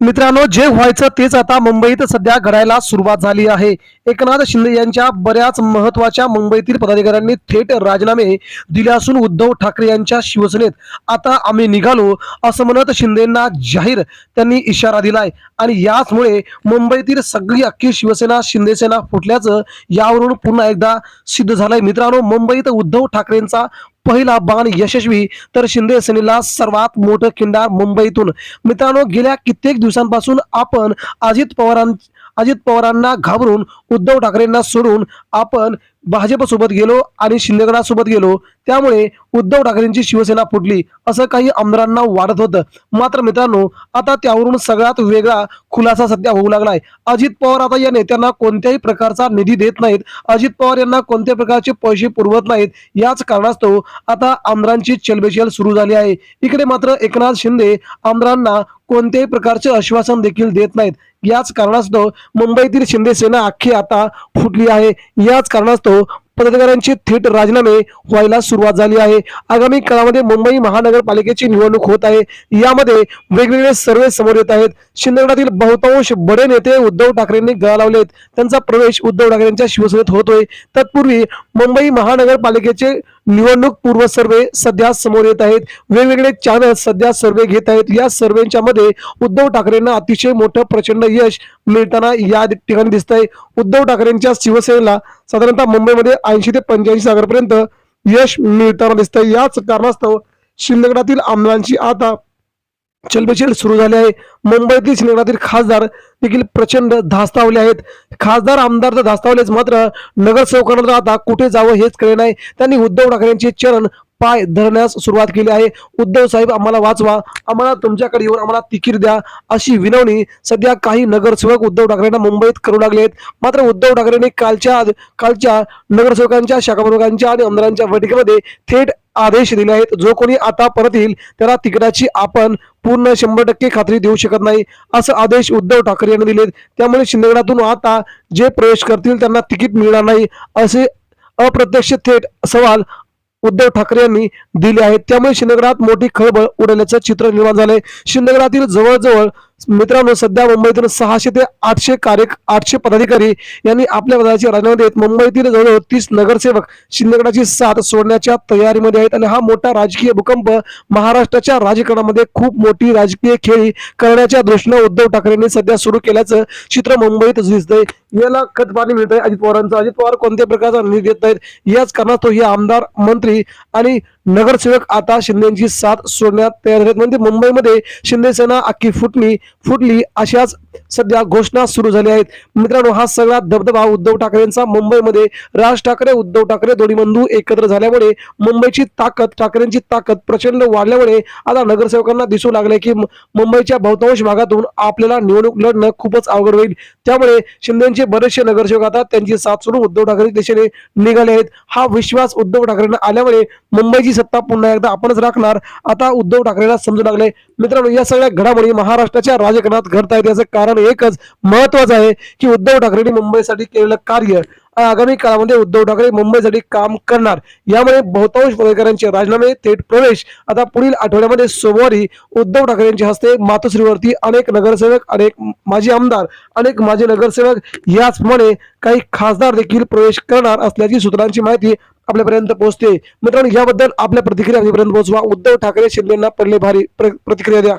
मित्रांनो जे व्हायचं तेच आता मुंबईत सध्या घडायला सुरुवात झाली आहे. एकनाथ शिंदे यांच्या बऱ्याच महत्त्वाच्या मुंबईतील पदाधिकाऱ्यांनी थेट राजीनामे दिले असून उद्धव ठाकरे यांच्या शिवसेनेत आता आम्ही निघालो असं म्हणत शिंदेना जाहीर त्यांनी इशारा दिलाय. आणि याचमुळे मुंबईतील सगळी अख्खी शिवसेना शिंदेसेना फुटल्याचं यावरून पुन्हा एकदा सिद्ध झालंय. मित्रांनो मुंबईत उद्धव ठाकरेंचा पहिला बाण यशस्वी तर शिंदे सेनेला सर्वात मोठं खिंडार मुंबईतून. मित्रांनो गेल्या कित्येक दिवसांपासून आपण अजित पवारां अजित पवारांना घाबरून उद्धव ठाकरेंना सोडून आपण भाजपसोबत गेलो आणि शिंदेगडासोबत गेलो. त्यामुळे उद्धव ठाकरेंची शिवसेना फुटली असं काही आमदारांना वाटत होतं. मात्र मित्रांनो आता त्यावरून सगळ्यात वेगळा खुलासा सध्या होऊ लागलाय. अजित पवार आता या नेत्यांना कोणत्याही प्रकारचा निधी देत नाहीत. अजित पवार यांना कोणत्या प्रकारचे पैसे पुरवत नाहीत याच कारणास्तव आता आमदारांची चलबेचल सुरू झाली आहे. इकडे मात्र एकनाथ शिंदे आमदारांना कोणत्याही प्रकारचे आश्वासन देखील देत नाहीत. याच कारणास्तव मुंबईतील शिंदे सेना अख्खी आता फुटली आहे. याच कारणास्तव पदाधिकाऱ्यांचे थेट राजीनामे व्हायला सुरुवात झाली आहे. आगामी काळामध्ये मुंबई महानगरपालिकेची निवडणूक होत आहे. यामध्ये वेगवेगळे सर्वे समोर येत आहेत. शिंदेगडातील बहुतांश बडे नेते उद्धव ठाकरेंनी गळा लावलेत. त्यांचा प्रवेश उद्धव ठाकरेंच्या शिवसेनेत होतोय. तत्पूर्वी मुंबई महानगरपालिकेचे निवडणूक पूर्व सर्वे सध्या समोर येत आहेत. वेगवेगळे चॅनल सध्या सर्वे घेत आहेत. या सर्वेच्या मध्ये उद्धव ठाकरेंना अतिशय मोठं प्रचंड यश मिळताना या ठिकाणी दिसतंय. उद्धव ठाकरेंच्या शिवसेनेला साधारणतः मुंबईमध्ये ऐंशी ते पंच्याऐंशी जागांपर्यंत यश मिळताना दिसतंय. याच कारणास्तव शिंदेगडातील आमदारांची आता चलबिचल सुरू झाली आहे. मुंबईतील शिंदेगडातील खासदार देखील प्रचंड धास्तावले आहेत. खासदार आमदार तर धास्तावलेच मात्र नगरसेवकांना तर आता कुठे जावं हेच कळे नाही त्यांनी उद्धव ठाकरेंचे चरण पाय धरण्यास सुरुवात केली आहे. उद्धव साहेब आम्हाला वाचवा. आम्हाला तुमच्याकडे येऊन आम्हाला तिकीट द्या. अशी विनवणी सध्या काही नगरसेवक उद्धव ठाकरेंना मुंबईत करू लागले आहेत. मात्र उद्धव ठाकरेंनी कालच्या कालच्या नगरसेवकांच्या शाखाप्रमुखांच्या आणि आमदारांच्या बैठकीमध्ये थेट आदेश दिले आहेत. जो कोणी आता परत येईल त्याला तिकिटाची आपण पूर्ण शंभर टक्के खात्री देऊ शकत नाही असं आदेश उद्धव ठाकरे यांनी दिलेत. त्यामुळे शिंदेगडातून आता जे प्रवेश करतील त्यांना तिकीट मिळणार नाही असे अप्रत्यक्ष थेट सवाल उद्धव ठाकरे यांनी दिले आहेत. त्यामुळे शिंदेगडात मोठी खळबळ उडाल्याचं चित्र निर्माण झालंय. शिंदेगडातील जवळजवळ मित्रांनो सध्या मुंबईतून सहाशे ते आठशे कार्य आठशे पदाधिकारी यांनी आपल्या पदाचे राजीनामा देत मुंबईतील जवळजवळ तीस नगरसेवक शिंदेगडाची साथ सोडण्याच्या तयारीमध्ये आहेत आणि हा मोठा राजकीय भूकंप महाराष्ट्राच्या राजकारणामध्ये खूप मोठी राजकीय खेळी करण्याच्या दृष्टीनं उद्धव ठाकरेंनी सध्या सुरू केल्याचं चित्र मुंबईत दिसतंय. याला खत पाणी मिळत आहे अजित पवारांचं. अजित पवार कोणत्या प्रकारचा निधी देत नाहीत? याच कारणास्तव हे आमदार मंत्री आणि नगरसेवक आता शिंदेची साथ सोडण्यात तयार आहेत. म्हणजे मुंबईमध्ये शिंदेसेना अख्खी फुटली फुटली अशाच सध्या घोषणा सुरू झाल्या आहेत. मित्रांनो हा सगळा धबधबा उद्धव ठाकरेंचा मुंबईमध्ये. राज ठाकरे उद्धव ठाकरे दोन्ही बंधू एकत्र झाल्यामुळे मुंबईची ताकद ठाकरेंची ताकद प्रचंड वाढल्यामुळे आता नगरसेवकांना दिसू लागले की मुंबईच्या बहुतांश भागातून आपल्याला निवडणूक लढणं खूपच अवघड होईल. त्यामुळे शिंदेचे बरेचसे नगरसेवक आता त्यांची साथ सोडून उद्धव ठाकरे दिशेने निघाले आहेत. हा विश्वास उद्धव ठाकरेंना आल्यामुळे मुंबईची सत्ता पुन्हा एकदा आपणच राखणार. आता उद्धव ठाकरेला समजू लागले मित्रांनो या सगळ्या घडामोडी महाराष्ट्राच्या राजकारणात घडत आहेत याचं कारण एकच महत्वाचं आहे की उद्धव ठाकरेंनी मुंबईसाठी केलेलं कार्य आगामी काळामध्ये उद्धव ठाकरे मुंबईसाठी काम करणार. यामुळे बहुतांश पदाधिकाऱ्यांचे राजीनामे थेट प्रवेश आता पुढील आठवड्यामध्ये सोमवारी उद्धव ठाकरेंच्या हस्ते मातोश्रीवरती अनेक नगरसेवक अनेक माजी आमदार अनेक माजी नगरसेवक याचप्रमाणे काही खासदार देखील प्रवेश करणार असल्याची सूत्रांची माहिती आपल्यापर्यंत पोहोचते. मित्रांनो याबद्दल आपल्या प्रतिक्रिया आपल्यापर्यंत पोहोचवा. उद्धव ठाकरे शिंदेना पडले भारी प्र- प्रतिक्रिया द्या.